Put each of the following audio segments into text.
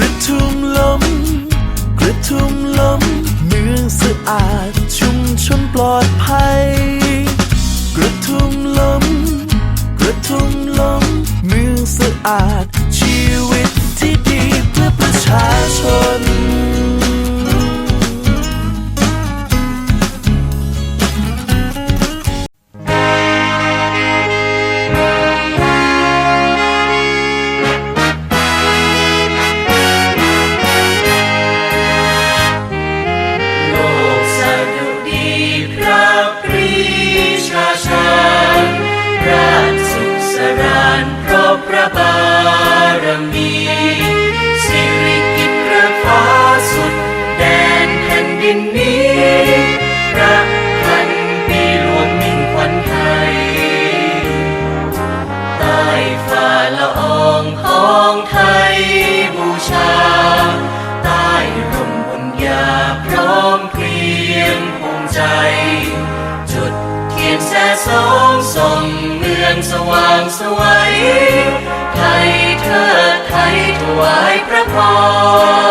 ระทุ่มล้มกระทุ่มล้มเมืองสะอาดชุมชนปลอดภัย กระทุ่มล้มกระทุ่มล้มเมืองสะอาดชีวิตที่ดีเพื่อประชาชน นดินนี้พระพันปีหลวงมิ่งขวัญไทยใต้ฝ่าละอองของไทยบูชา ใต้ร่มบุญญาพร้อมเพรียงภูมิใจ จุดเทียนแสสองส่งเมืองสว่างสวัยไทยเทิดไทยถวายพระพร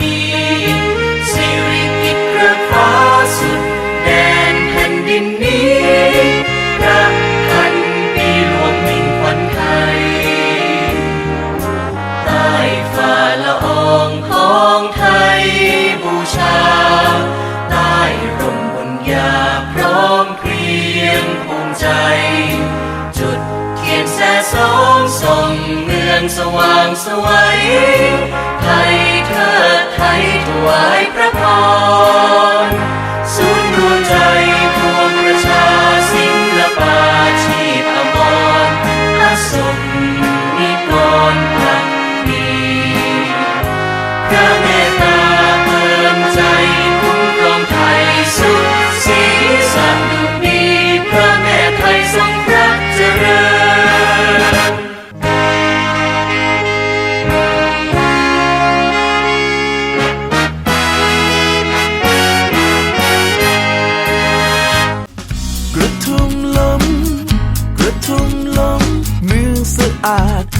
มี สิริกิตพระฟ้าสุดแดนแผ่นดินนี้พระพันปีหลวงมิ่งขวัญไทยใต้ฝ่าละอองของไทยบูชา ใต้ร่มบุญญาพร้อมเพรียงภูมิใจ แสสองส่องเมืองสว่างสวัยไทยเทิดไทยถวายพระพร เ